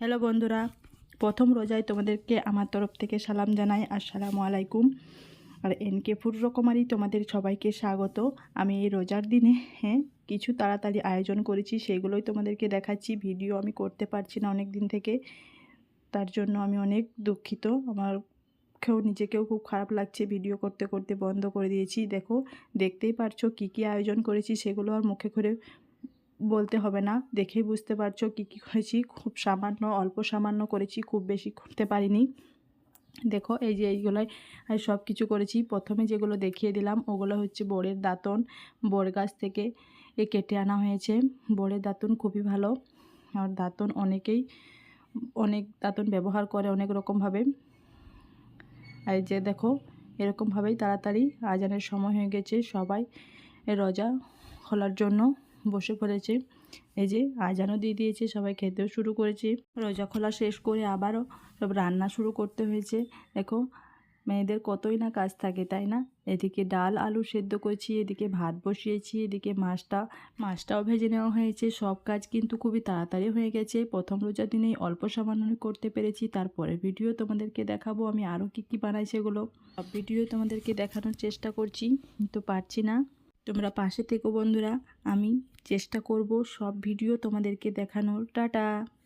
Hello বন্ধুরা, প্রথম রোজায় তোমাদেরকে আমার তরফ থেকে সালাম জানাই, আসসালামু আলাইকুম। আর এনকে ফুড রকমারি তোমাদের সবাইকে স্বাগত। আমি এই রোজার দিনে হ্যাঁ কিছু তাড়াতাড়ি আয়োজন করেছি, সেগুলোই তোমাদেরকে দেখাচ্ছি। ভিডিও আমি করতে পারছি না অনেক দিন থেকে, তার জন্য আমি অনেক দুঃখিত। আমার কেউ, নিজেকেও খুব খারাপ লাগছে, ভিডিও করতে করতে বন্ধ করে দিয়েছি। দেখো, দেখতেই পারছ কী কী আয়োজন করেছি, সেগুলো আর মুখে করে বলতে হবে না। দেখেই বুঝতে পারছ কী কী করেছি। খুব সামান্য, অল্প সামান্য করেছি, খুব বেশি করতে পারিনি। দেখো, এই যে এইগুলোই আমি সব কিছু করেছি। প্রথমে যেগুলো দেখিয়ে দিলাম, ওগুলো হচ্ছে বোরের দাঁতন। বোর গাছ থেকে এ কেটে আনা হয়েছে। বোরের দাঁতন খুবই ভালো। আর দাঁতন অনেকেই, অনেক দাঁতন ব্যবহার করে অনেক রকমভাবে। আর যে দেখো, এরকমভাবেই তাড়াতাড়ি আজানের সময় হয়ে গেছে সবাই। রোজা খোলার জন্য। বসে পড়েছে। এই যে আজানও দিয়ে দিয়েছে, সবাই খেতেও শুরু করেছে। রোজা খোলা শেষ করে আবারও সব রান্না শুরু করতে হয়েছে। দেখো, মেয়েদের কতই না কাজ থাকে, তাই না? এদিকে ডাল, আলু সেদ্ধ করেছি, এদিকে ভাত বসিয়েছি, এদিকে মাছটা, মাছটাও ভেজে নেওয়া হয়েছে। সব কাজ কিন্তু খুবই তাড়াতাড়ি হয়ে গেছে। প্রথম রোজার দিনেই অল্প সামান্য করতে পেরেছি, তারপরে ভিডিও তোমাদেরকে দেখাবো আমি আরও কী কী বানাই সেগুলো। সব ভিডিও তোমাদেরকে দেখানোর চেষ্টা করছি কিন্তু পারছি না। তোমরা পাশে থেকো বন্ধুরা আমি চেষ্টা করব সব ভিডিও তোমাদেরকে দেখানোর। টাটা!